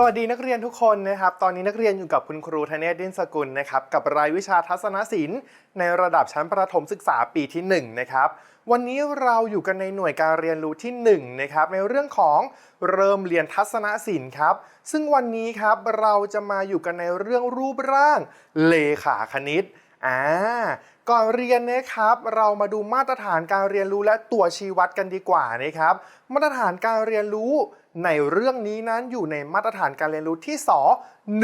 สวัสดีนักเรียนทุกคนนะครับ ตอนนี้นักเรียนอยู่กับคุณครูธเนศดินสกุลนะครับ กับรายวิชาทัศนศิลป์ ในระดับชั้นประถมศึกษาปีที่1นะครับวันนี้เราอยู่กันในหน่วยการเรียนรู้ที่1นะครับในเรื่องของเริ่มเรียนทัศนศิลป์ครับ ซึ่งวันนี้ครับเราจะมาอยู่กันในเรื่องรูปร่างเลขาคณิตอ่าก่อนเรียนนะครับ เรามาดูมาตรฐานการเรียนรู้และตัวชี้วัดกันดีกว่านะครับ มาตรฐานการเรียนรู้ ในเรื่องนี้นั้นอยู่ในมาตรฐานการเรียนรู้ที่ส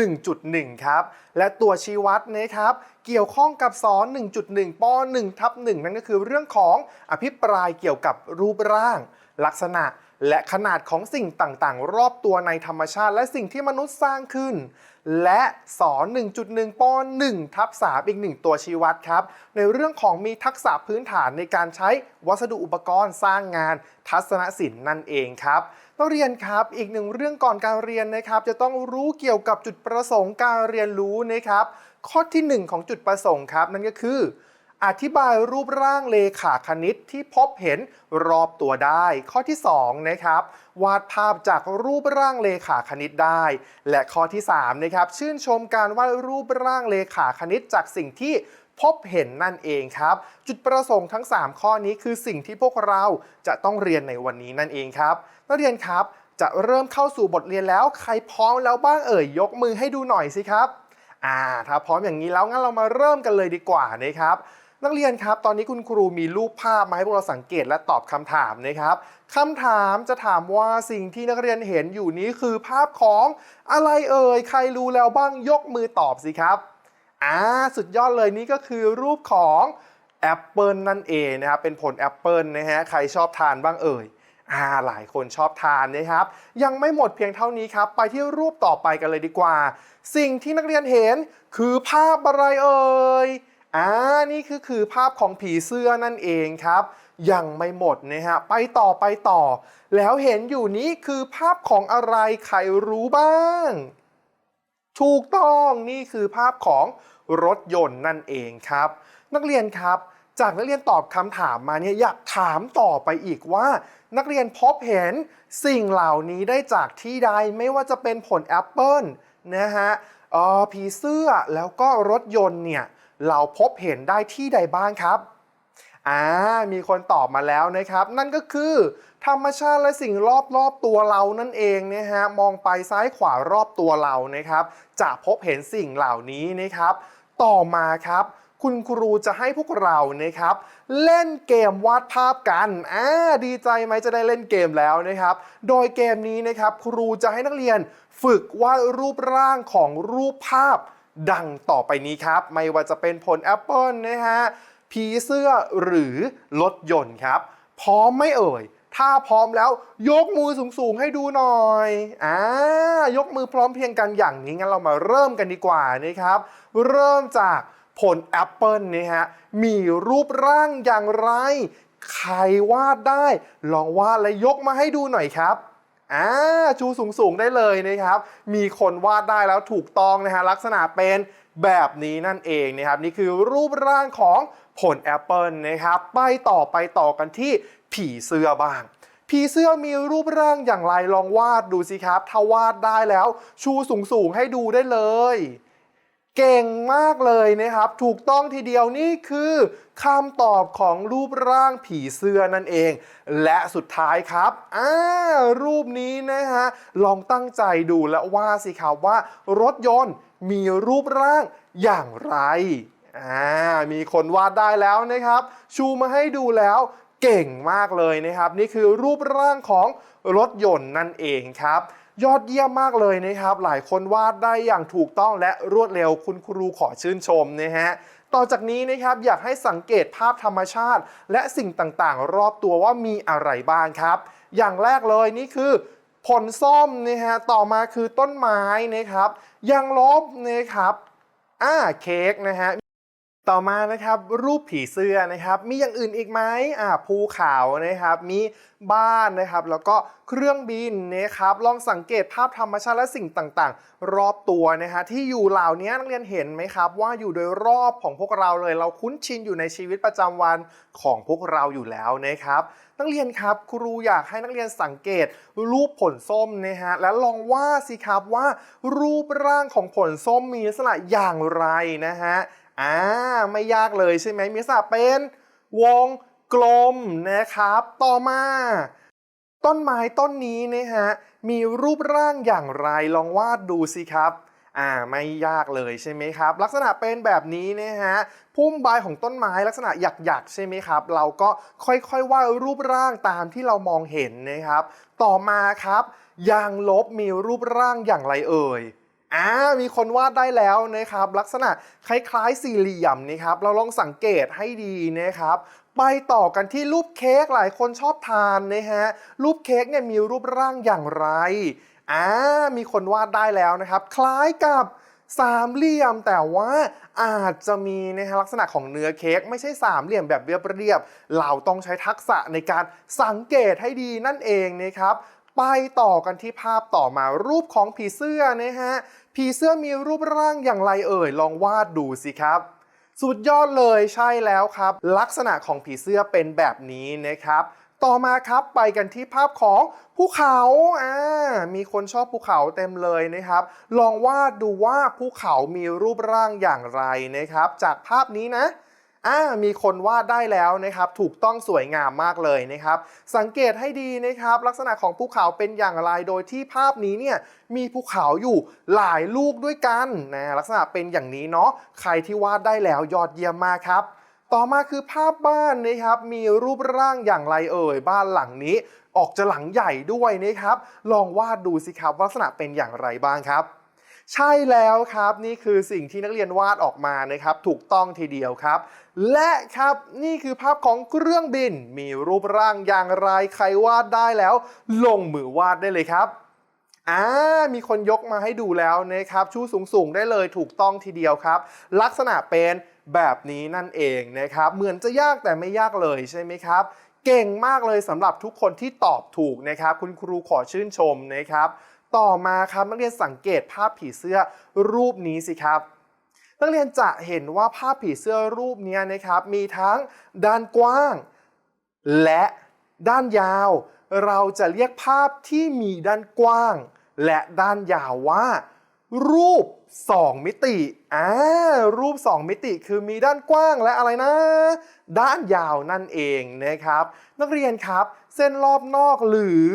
1.1 ครับ และตัวชี้วัดนะครับ เกี่ยวข้องกับสอ1.1ป1ทับ1นั่นก็คือเรื่องของอภิปรายเกี่ยวกับรูปร่าง ลักษณะและขนาดของสิ่งต่างๆ รอบตัวในธรรมชาติ และสิ่งที่มนุษย์สร้างขึ้น และสอน1.1ป1ทับ3อีกหนึ่งตัวชี้วัดครับ ในเรื่องของมีทักษะพื้นฐานในการใช้วัสดุอุปกรณ์สร้างงาน ทัศนศิลป์นั่นเองครับ ต้องเรียนครับอีกหนึ่งเรื่องก่อนการเรียนนะครับ จะต้องรู้เกี่ยวกับจุดประสงค์การเรียนรู้นะครับ ข้อทีหนึ่1 ของจุดประสงค์ครับนั่นก็คือ อธิบายรูปร่างเลขาคณิตที่พบเห็นรอบตัวได้ ข้อที่2นะครับวาดภาพจากรูปร่างเลขาคณิตได้ และข้อที่3นะครับชื่นชมการวาดรูปร่างเลขาคณิตจากสิ่งที่ พบเห็นนั่นเองครับ จุดประสงค์ทั้ง 3 ข้อนี้คือสิ่งที่พวกเราจะต้องเรียนในวันนี้นั่นเองครับนักเรียนครับจะเริ่มเข้าสู่บทเรียนแล้วใครพร้อมแล้วบ้างเอ่ยยกมือให้ดูหน่อยสิครับอ่าถ้าพร้อมอย่างนี้แล้วงั้นเรามาเริ่มกันเลยดีกว่านะครับนักเรียนครับตอนนี้คุณครูมีรูปภาพมาให้พวกเราสังเกตและตอบคำถามนะครับคำถามจะถามว่าสิ่งที่นักเรียนเห็นอยู่นี้คือภาพของอะไรเอ่ยใครรู้แล้วบ้างยกมือตอบสิครับ อ่าสุดยอดเลยนี่ก็คือรูปของแอปเปิลนั่นเองนะครับเป็นผลแอปเปิลนะฮะใครชอบทานบ้างเอ่ยอ่าหลายคนชอบทานนะครับ ยังไม่หมดเพียงเท่านี้ครับ ไปที่รูปต่อไปกันเลยดีกว่า สิ่งที่นักเรียนเห็นคือภาพอะไรเอ่ยอ่านี่คือคือภาพของผีเสื้อนั่นเองครับ ยังไม่หมดนะฮะไปต่อไปต่อ แล้วเห็นอยู่นี้คือภาพของอะไรใครรู้บ้าง ถูกต้องนี่คือภาพของ รถยนต์นั่นเองครับ นักเรียนครับ จากนักเรียนตอบคำถามมาเนี่ยอยากถามต่อไปอีกว่า นักเรียนพบเห็นสิ่งเหล่านี้ได้จากที่ใดไม่ว่าจะเป็นผลแอปเปิลนะฮะเออผีเสื้อแล้วก็รถยนต์เนี่ยเราพบเห็นได้ที่ใดบ้างครับอ่ามีคนตอบมาแล้วนะครับ นั่นก็คือ ธรรมชาติและสิ่งรอบๆตัวเรานั่นเองนะฮะมองไปซ้ายขวารอบตัวเรานะครับ จะพบเห็นสิ่งเหล่านี้นะครับ ต่อมาครับ คุณครูจะให้พวกเรานะครับ เล่นเกมวาดภาพกันอ่าดีใจไหมจะได้เล่นเกมแล้วนะครับ โดยเกมนี้นะครับครูจะให้นักเรียนฝึกวาดรูปร่างของรูปภาพดังต่อไปนี้ครับ ไม่ว่าจะเป็นผลแอปเปิลนะฮะผีเสื้อหรือรถยนต์ครับพร้อมไม่เอ่ย ถ้าพร้อมแล้วยกมือสูงๆให้ดูหน่อยอ่ายกมือพร้อมเพียงกันอย่างนี้งั้นเรามาเริ่มกันดีกว่านะครับ เริ่มจากผลแอปเปิลนะฮะมีรูปร่างอย่างไร ใครวาดได้ ลองวาดและยกมาให้ดูหน่อยครับอ่าชูสูงสูงๆได้เลยนะครับ มีคนวาดได้แล้วถูกต้องนะฮะลักษณะเป็นแบบนี้นั่นเองนะครับ นี่คือรูปร่างของผลแอปเปิลนะครับ ไปต่อไปต่อกันที่ ผีเสื้อบ้าง ผีเสื้อมีรูปร่างอย่างไรลองวาดดูสิครับ ถ้าวาดได้แล้วชูสูงๆให้ดูได้เลยเก่งมากเลยนะครับ ถูกต้องทีเดียวนี่คือคำตอบของรูปร่างผีเสื้อนั่นเอง และสุดท้ายครับอ่ารูปนี้นะฮะ ลองตั้งใจดูและว่าดสิครับว่ารถยนต์มีรูปร่างอย่างไรอ่ามีคนวาดได้แล้วนะครับ ชูมาให้ดูแล้ว เก่งมากเลยนะครับ นี่คือรูปร่างของรถยนต์นั่นเองครับ ยอดเยี่ยมมากเลยนะครับ หลายคนวาดได้อย่างถูกต้องและรวดเร็วคุณครูขอชื่นชมนะฮะต่อจากนี้นะครับอยากให้สังเกตภาพธรรมชาติ และสิ่งต่างๆ รอบตัวว่ามีอะไรบ้างครับ อย่างแรกเลยนี่คือผลส้มนะฮะต่อมาคือต้นไม้นะครับยางลบนะครับอ่าเค้กนะฮะ ต่อมานะครับรูปผีเสื้อนะครับมีอย่างอื่นอีกไหมอ่าภูเขานะครับมีบ้านนะครับแล้วก็เครื่องบินนะครับลองสังเกตภาพธรรมชาติและสิ่งต่างๆ รอบตัวนะฮะที่อยู่เหล่านี้นักเรียนเห็นไหมครับ ว่าอยู่โดยรอบของพวกเราเลย เราคุ้นชินอยู่ในชีวิตประจำวันของพวกเราอยู่แล้วนะครับนักเรียนครับครูอยากให้นักเรียนสังเกต รูปผลส้มนะฮะและลองว่าดสิครับว่า รูปร่างของผลส้มมีลักษณะอย่างไรนะฮะ อ่าไม่ยากเลยใช่ไหมมีลักษณะเป็นวงกลมนะครับ ต่อมา ต้นไม้ต้นนี้นะฮะมีรูปร่างอย่างไรลองวาดดูสิครับอ่าไม่ยากเลยใช่ไหมครับ ลักษณะเป็นแบบนี้นะฮะพุ่มใบของต้นไม้ลักษณะหยักๆใช่ไหมครับ เราก็ค่อยๆวาดรูปร่างตามที่เรามองเห็นนะครับ ต่อมาครับยางลบมีรูปร่างอย่างไรเอ่ย อ่ามีคนวาดได้แล้วนะครับลักษณะคล้ายๆสี่เหลี่ยมนะครับเราลองสังเกตให้ดีนะครับไปต่อกันที่รูปเค้กหลายคนชอบทานนะฮะรูปเค้กเนี่ยมีรูปร่างอย่างไรอ่ามีคนวาดได้แล้วนะครับ คล้ายกับสามเหลี่ยมแต่ว่าอาจจะมีนะฮะลักษณะของเนื้อเค้กไม่ใช่สามเหลี่ยมแบบเรียบๆเราต้องใช้ทักษะในการสังเกตให้ดีนั่นเองนะครับ ไปต่อกันที่ภาพต่อมารูปของผีเสื้อนะฮะ ผีเสื้อมีรูปร่างอย่างไรเอ่ย ลองวาดดูสิครับ สุดยอดเลยใช่แล้วครับ ลักษณะของผีเสื้อเป็นแบบนี้นะครับ ต่อมาครับไปกันที่ภาพของภูเขาอ่ามีคนชอบภูเขาเต็มเลยนะครับ ลองวาดดูว่าภูเขามีรูปร่างอย่างไรนะครับ จากภาพนี้นะ อ่ามีคนวาดได้แล้วนะครับ ถูกต้องสวยงามมากเลยนะครับ สังเกตให้ดีนะครับ ลักษณะของภูเขาเป็นอย่างไรโดยที่ภาพนี้เนี่ยมีภูเขาอยู่หลายลูกด้วยกันนะลักษณะเป็นอย่างนี้เนาะใครที่วาดได้แล้วยอดเยี่ยมมากครับต่อมาคือภาพบ้านนะครับ มีรูปร่างอย่างไรเอ่ย บ้านหลังนี้ออกจะหลังใหญ่ด้วยนะครับ ลองวาดดูสิครับลักษณะเป็นอย่างไรบ้างครับ ใช่แล้วครับนี่คือสิ่งที่นักเรียนวาดออกมานะครับถูกต้องทีเดียวครับ และครับนี่คือภาพของเครื่องบิน มีรูปร่างอย่างไรใครวาดได้แล้ว ลงมือวาดได้เลยครับอ่ามีคนยกมาให้ดูแล้วนะครับชูสูงสูงๆได้เลยถูกต้องทีเดียวครับ ลักษณะเป็นแบบนี้นั่นเองนะครับ เหมือนจะยากแต่ไม่ยากเลยใช่ไหมครับ เก่งมากเลยสำหรับทุกคนที่ตอบถูกนะครับ คุณครูขอชื่นชมนะครับ ต่อมาครับนักเรียนสังเกตภาพผีเสื้อรูปนี้สิครับ นักเรียนจะเห็นว่าภาพผีเสื้อรูปนี้นะครับ มีทั้งด้านกว้าง และด้านยาว เราจะเรียกภาพที่มีด้านกว้าง และด้านยาวว่า รูป 2 มิติอ่ารูป 2 มิติคือมีด้านกว้างและอะไรนะ ด้านยาวนั่นเองนะครับ นักเรียนครับ เส้นรอบนอกหรือ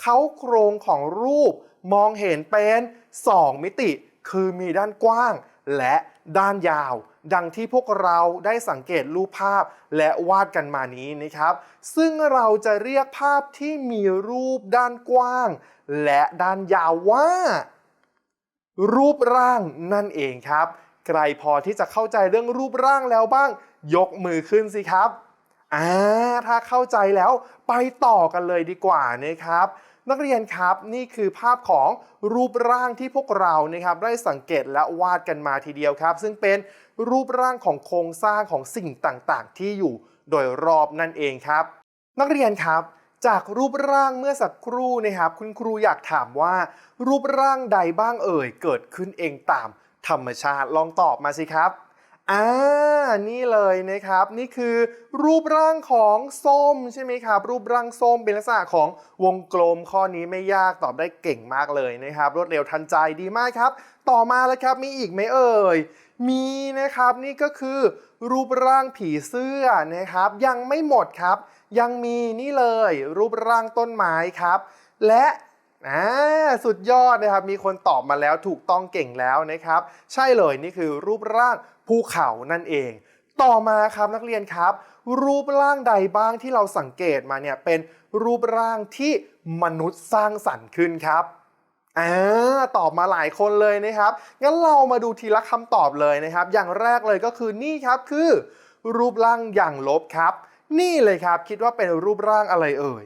เขาโครงของรูป มองเห็นเป็น 2 มิติ คือมีด้านกว้าง และด้านยาว ดังที่พวกเราได้สังเกตรูปภาพและวาดกันมานี้นะครับ ซึ่งเราจะเรียกภาพที่มีรูปด้านกว้าง และด้านยาวว่า รูปร่างนั่นเองครับ ใครพอที่จะเข้าใจเรื่องรูปร่างแล้วบ้าง ยกมือขึ้นสิครับอ่าถ้าเข้าใจแล้วไปต่อกันเลยดีกว่านะครับ นักเรียนครับนี่คือภาพของรูปร่างที่พวกเรานะครับได้สังเกตและวาดกันมาทีเดียวครับ ซึ่งเป็นรูปร่างของโครงสร้างของสิ่งต่างๆ ที่อยู่โดยรอบนั่นเองครับ นักเรียนครับจากรูปร่างเมื่อสักครู่นะครับคุณครูอยากถามว่า รูปร่างใดบ้างเอ่ย เกิดขึ้นเองตามธรรมชาติลองตอบมาสิครับ อ่า นี่เลยนะครับ นี่คือรูปร่างของส้มใช่ไหมครับ รูปร่างส้มเป็นลักษณะของวงกลมข้อนี้ไม่ยากตอบได้เก่งมากเลยนะครับ รวดเร็วทันใจดีมากครับ ต่อมาแล้วครับมีอีกไหมเอ่ย มีนะครับนี่ก็คือรูปร่างผีเสื้อนะครับ ยังไม่หมดครับ ยังมีนี่เลย รูปร่างต้นไม้ครับ และอ่าสุดยอดนะครับ มีคนตอบมาแล้วถูกต้องเก่งแล้วนะครับ ใช่เลยนี่คือรูปร่าง ภูเขานั่นเอง ต่อมาครับนักเรียนครับ รูปร่างใดบ้างที่เราสังเกตมาเนี่ยเป็นรูปร่างที่มนุษย์สร้างสรรค์ขึ้นครับอ่าตอบมาหลายคนเลยนะครับ งั้นเรามาดูทีละคำตอบเลยนะครับ อย่างแรกเลยก็คือนี่ครับคือ รูปร่างอย่างลบครับ นี่เลยครับคิดว่าเป็นรูปร่างอะไรเอ่ย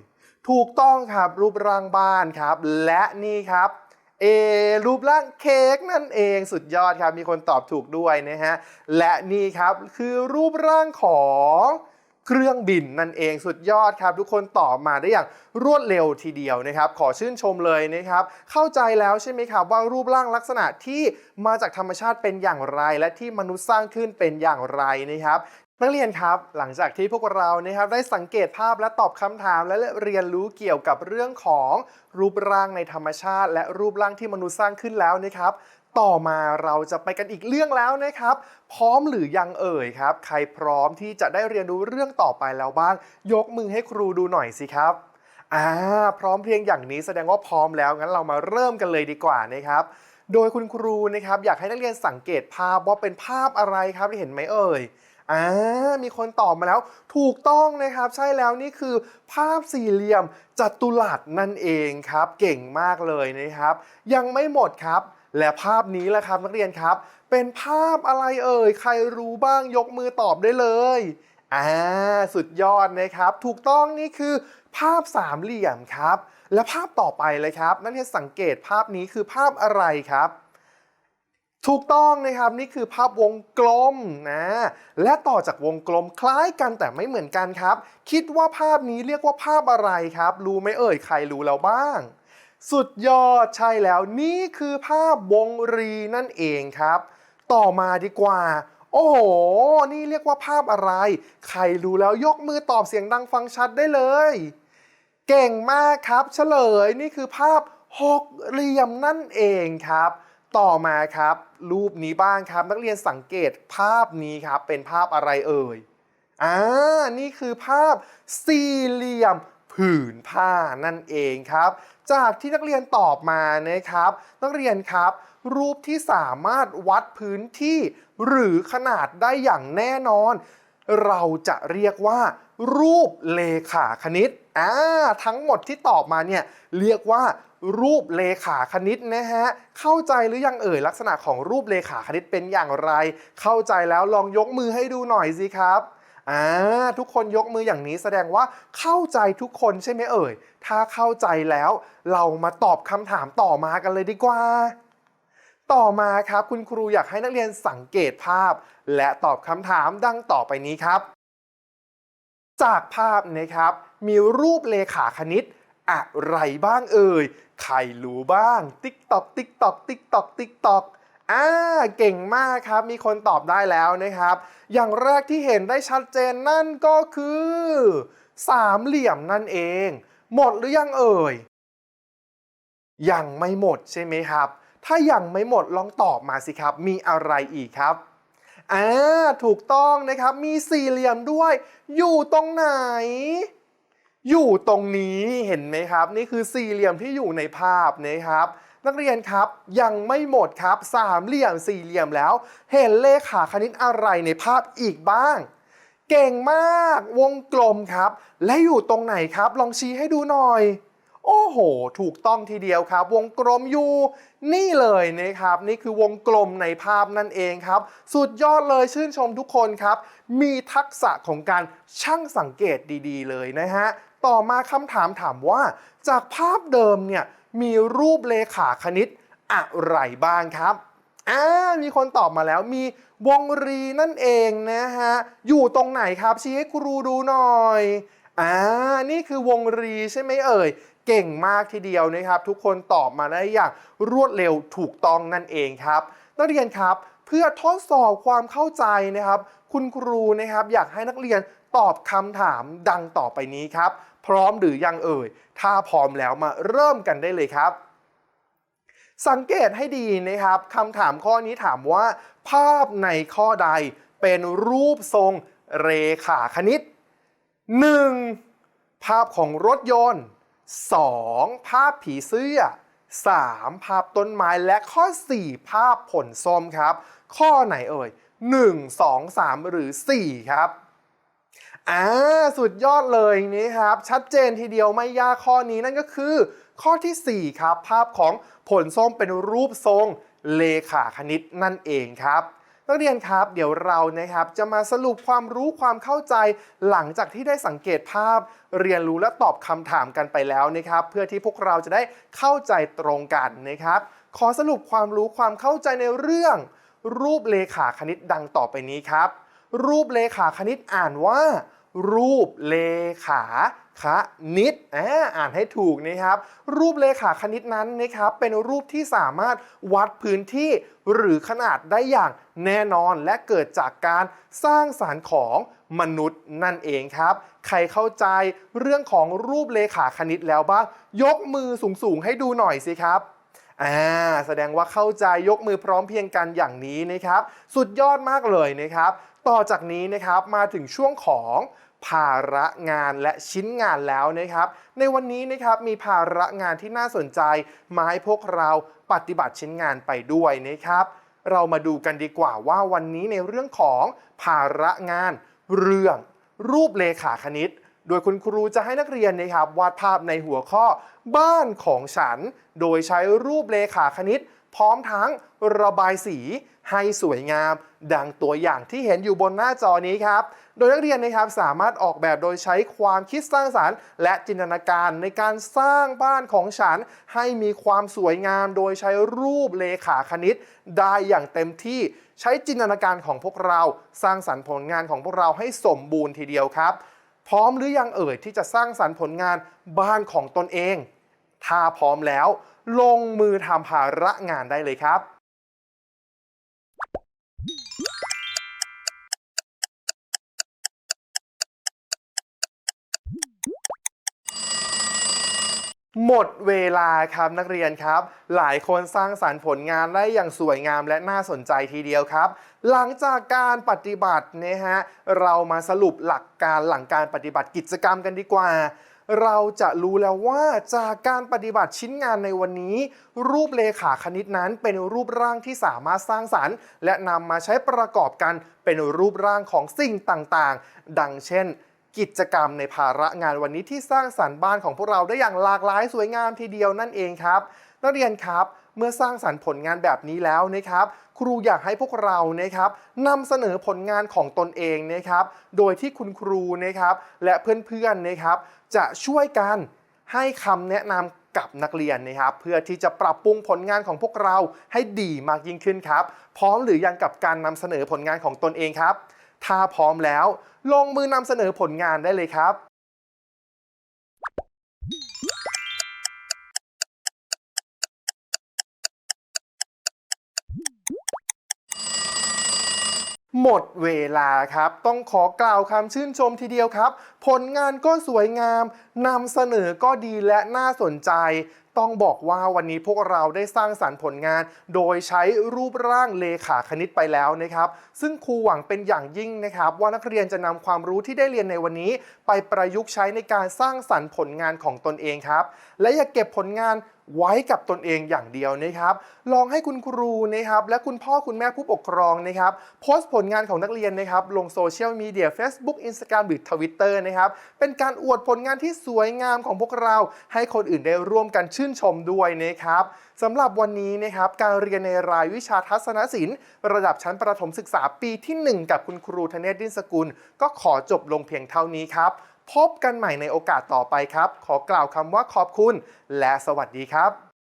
ถูกต้องครับรูปร่างบ้านครับ และนี่ครับ เอรูปร่างเค้กนั่นเองสุดยอดครับ มีคนตอบถูกด้วยนะฮะ และนี่ครับคือรูปร่างของเครื่องบินนั่นเองสุดยอดครับ ทุกคนตอบมาได้อย่างรวดเร็วทีเดียวนะครับ ขอชื่นชมเลยนะครับ เข้าใจแล้วใช่ไหมครับว่ารูปร่างลักษณะที่มาจากธรรมชาติเป็นอย่างไร และที่มนุษย์สร้างขึ้นเป็นอย่างไรนะครับ นักเรียนครับหลังจากที่พวกเรานะครับได้สังเกตภาพและตอบคำถาม และเรียนรู้เกี่ยวกับเรื่องของรูปร่างในธรรมชาติ และรูปร่างที่มนุษย์สร้างขึ้นแล้วนะครับ ต่อมาเราจะไปกันอีกเรื่องแล้วนะครับ พร้อมหรือยังเอ่ยครับ ใครพร้อมที่จะได้เรียนรู้เรื่องต่อไปแล้วบ้าง ยกมือให้ครูดูหน่อยสิครับอ่าพร้อมเพียงอย่างนี้แสดงว่าพร้อมแล้วงั้นเรามาเริ่มกันเลยดีกว่านะครับ โดยคุณครูนะครับอยากให้นักเรียนสังเกตภาพว่าเป็นภาพอะไรครับเห็นไหมเอ่ย อ่ามีคนตอบมาแล้ว ถูกต้องนะครับ ใช่แล้วนี่คือภาพสี่เหลี่ยมจัตุรัสนั่นเองครับ เก่งมากเลยนะครับ ยังไม่หมดครับ และภาพนี้แหละครับนักเรียนครับ เป็นภาพอะไรเอ่ย ใครรู้บ้างยกมือตอบได้เลยอ่าสุดยอดนะครับ ถูกต้องนี่คือภาพสามเหลี่ยมครับ และภาพต่อไปเลยครับ นักเรียนสังเกตภาพนี้คือภาพอะไรครับ ถูกต้องนะครับนี่คือภาพวงกลมนะและต่อจากวงกลมคล้ายกันแต่ไม่เหมือนกันครับ คิดว่าภาพนี้เรียกว่าภาพอะไรครับ รู้ไหมเอ่ยใครรู้แล้วบ้าง สุดยอดใช่แล้วนี่คือภาพวงรีนั่นเองครับ ต่อมาดีกว่า โอ้โห นี่เรียกว่าภาพอะไร ใครรู้แล้วยกมือตอบเสียงดังฟังชัดได้เลย เก่งมากครับ เฉลยนี่คือภาพหกเหลี่ยมนั่นเองครับ ต่อมาครับ รูปนี้บ้างครับนักเรียนสังเกตภาพนี้ครับ เป็นภาพอะไรเอ่ยอ่านี่คือภาพสี่เหลี่ยมผืนผ้านั่นเองครับ จากที่นักเรียนตอบมานะครับ นักเรียนครับ รูปที่สามารถวัดพื้นที่ หรือขนาดได้อย่างแน่นอน เราจะเรียกว่า รูปเลขาคณิตอ่าทั้งหมดที่ตอบมาเนี่ยเรียกว่า รูปเลขาคณิตนะฮะ เข้าใจหรือยังเอ่ยลักษณะของรูปเลขาคณิตเป็นอย่างไร เข้าใจแล้วลองยกมือให้ดูหน่อยสิครับอ่าทุกคนยกมืออย่างนี้แสดงว่าเข้าใจทุกคนใช่ไหมเอ่ย ถ้าเข้าใจแล้ว เรามาตอบคำถามต่อมากันเลยดีกว่า ต่อมาครับคุณครูอยากให้นักเรียนสังเกตภาพ และตอบคำถามดังต่อไปนี้ครับ จากภาพนะครับ มีรูปเลขาคณิต อะไรบ้างเอ่ย ใครรู้บ้าง ติ๊กตอกติ๊กตอกติ๊กตอกติ๊กตอกอ่าเก่งมากครับ มีคนตอบได้แล้วนะครับ อย่างแรกที่เห็นได้ชัดเจนนั่นก็คือ สามเหลี่ยมนั่นเอง หมดหรือยังเอ่ย ยังไม่หมดใช่ไหมครับ ถ้ายังไม่หมดลองตอบมาสิครับ มีอะไรอีกครับอ่าถูกต้องนะครับ มีสี่เหลี่ยมด้วย อยู่ตรงไหน อยู่ตรงนี้เห็นไหมครับ นี่คือสี่เหลี่ยมที่อยู่ในภาพนะครับ นักเรียนครับยังไม่หมดครับสามเหลี่ยมสี่เหลี่ยมแล้ว เห็นเลขาคณิตอะไรในภาพอีกบ้าง เก่งมากวงกลมครับ และอยู่ตรงไหนครับ ลองชี้ให้ดูหน่อยโอ้โห ถูกต้องทีเดียวครับ วงกลมอยู่ นี่เลยนะครับ นี่คือวงกลมในภาพนั่นเองครับ สุดยอดเลยชื่นชมทุกคนครับ มีทักษะของการช่างสังเกตดี ๆ เลยนะฮะ ต่อมาคำถามถามว่า จากภาพเดิมเนี่ยมีรูปเลขาคณิตอะไรบ้างครับอ่ามีคนตอบมาแล้วมีวงรีนั่นเองนะฮะ อยู่ตรงไหนครับชี้ให้ครูดูหน่อยอ่านี่คือวงรีใช่ไหมเอ่ย เก่งมากทีเดียวนะครับ ทุกคนตอบมาได้อย่างรวดเร็วถูกต้องนั่นเองครับ นักเรียนครับเพื่อทดสอบความเข้าใจนะครับ คุณครูนะครับอยากให้นักเรียนตอบคำถามดังต่อไปนี้ครับ พร้อมหรือยังเอ่ย ถ้าพร้อมแล้วมาเริ่มกันได้เลยครับ สังเกตให้ดีนะครับคำถามข้อนี้ถามว่า ภาพในข้อใดเป็นรูปทรงเรขาคณิต 1. ภาพของรถยนต์ 2. ภาพผีเสื้อ 3. ภาพต้นไม้และข้อ 4 ภาพผลส้มครับ ข้อไหนเอ่ย 1 2 3 หรือ 4 ครับ อ่าสุดยอดเลยนะครับชัดเจนทีเดียวไม่ยากข้อนี้นั่นก็คือ ข้อทีสี่ 4 ครับ ภาพของผลส้มเป็นรูปทรงเลขาคณิตนั่นเองครับนักเรียนครับเดี๋ยวเรานะครับจะมาสรุปความรู้ความเข้าใจ หลังจากที่ได้สังเกตภาพ เรียนรู้และตอบคำถามกันไปแล้วนะครับ เพื่อที่พวกเราจะได้เข้าใจตรงกันนะครับ ขอสรุปความรู้ความเข้าใจในเรื่อง รูปเลขาคณิตดังต่อไปนี้ครับ รูปเลขาคณิตอ่านว่า รูปเลขาคณิตอ่าอ่านให้ถูกนะครับ รูปเลขาคณิตนั้นนะครับ เป็นรูปที่สามารถวัดพื้นที่หรือขนาดได้อย่างแน่นอนและเกิดจากการสร้างสารรค์ของมนุษย์นั่นเองครับ ใครเข้าใจเรื่องของรูปเลขาคณิตแล้วบ้าง ยกมือสูงๆให้ดูหน่อยสิครับอ่าแสดงว่าเข้าใจยกมือพร้อมเพียงกันอย่างนี้นะครับ สุดยอดมากเลยนะครับ ต่อจากนี้นะครับมาถึงช่วงของ ภาระงานและชิ้นงานแล้วนะครับ ในวันนี้นะครับมีภาระงานที่น่าสนใจมาให้พวกเราปฏิบัติชิ้นงานไปด้วยนะครับ เรามาดูกันดีกว่าว่าวันนี้ในเรื่องของภาระงาน เรื่องรูปเลขาคณิต โดยคุณครูจะให้นักเรียนนะครับวาดภาพในหัวข้อ บ้านของฉัน โดยใช้รูปเลขาคณิต พร้อมทั้งระบายสีให้สวยงาม ดังตัวอย่างที่เห็นอยู่บนหน้าจอนี้ครับ โดยนักเรียนนะครับสามารถออกแบบโดยใช้ความคิดสร้างสารรค์ และจินตนาการในการสร้างบ้านของฉัน ให้มีความสวยงาม โดยใช้รูปเลขาคณิต ได้อย่างเต็มที่ใช้จินตนาการของพวกเรา สร้างสรรค์ผลงานของพวกเราให้สมบูรณ์ทีเดียวครับ พร้อมหรือยังเอ่ยที่จะสร้างสรรค์ผลงานบ้านของตนเอง ถ้าพร้อมแล้ว ลงมือทำภาระงานได้เลยครับ หมดเวลาครับนักเรียนครับ หลายคนสร้างสารรค์ผลงานได้อย่างสวยงามและน่าสนใจทีเดียวครับ หลังจากการปฏิบัตินะฮะเรามาสรุปหลักการหลังการปฏิบัติกิจกรรมกันดีกว่า เราจะรู้แล้วว่าจากการปฏิบัติชิ้นงานในวันนี้ รูปเลขาคณิตนั้นเป็นรูปร่างที่สามารถสร้างสรรค์ และนำมาใช้ประกอบกันเป็นรูปร่างของสิ่งต่างๆ ดังเช่น กิจกรรมในภาระงานวันนี้ที่สร้างสรรค์บ้านของพวกเราได้อย่างหลากหลายสวยงามทีเดียวนั่นเองครับ นักเรียนครับ เมื่อสร้างสรรค์ผลงานแบบนี้แล้วนะครับครูอยากให้พวกเรานะครับนำเสนอผลงานของตนเองนะครับโดยที่คุณครูนะครับและเพื่อนๆนะครับจะช่วยกันให้คำแนะนำกับนักเรียนนะครับ เพื่อที่จะปรับปรุงผลงานของพวกเราให้ดีมากยิ่งขึ้นครับ พร้อมหรือยังกับการนำเสนอผลงานของตนเองครับ ถ้าพร้อมแล้ว ลงมือนำเสนอผลงานได้เลยครับ หมดเวลาครับ ต้องขอกล่าวคำชื่นชมทีเดียวครับ ผลงานก็สวยงามนำเสนอก็ดีและน่าสนใจ ต้องบอกว่าวันนี้พวกเราได้สร้างสรรค์ผลงาน โดยใช้รูปร่างเลขาคณิตไปแล้วนะครับ ซึ่งครูหวังเป็นอย่างยิ่งนะครับ ว่านักเรียนจะนำความรู้ที่ได้เรียนในวันนี้ ไปประยุกต์ใช้ในการสร้างสรรค์ผลงานของตนเองครับ และอย่าเก็บผลงานไว้กับตนเองอย่างเดียวนะครับ ลองให้คุณครูนะครับและคุณพ่อคุณแม่ผู้ปกครองนะครับโพสต์ผลงานของนักเรียนนะครับลงโซเชียลมีเดีย Facebook Instagram หรือ Twitter นะครับเป็นการอวดผลงานที่สวยงามของพวกเรา ให้คนอื่นได้ร่วมกันชื่นชมด้วยนะครับสำหรับวันนี้นะครับการเรียนในรายวิชาทัศนศิลป์ ระดับชั้นประถมศึกษาปีที่ 1 กับคุณครูธเนศดินสกุล ก็ขอจบลงเพียงเท่านี้ครับ พบกันใหม่ในโอกาสต่อไปครับ ขอกล่าวคำว่าขอบคุณ และสวัสดีครับ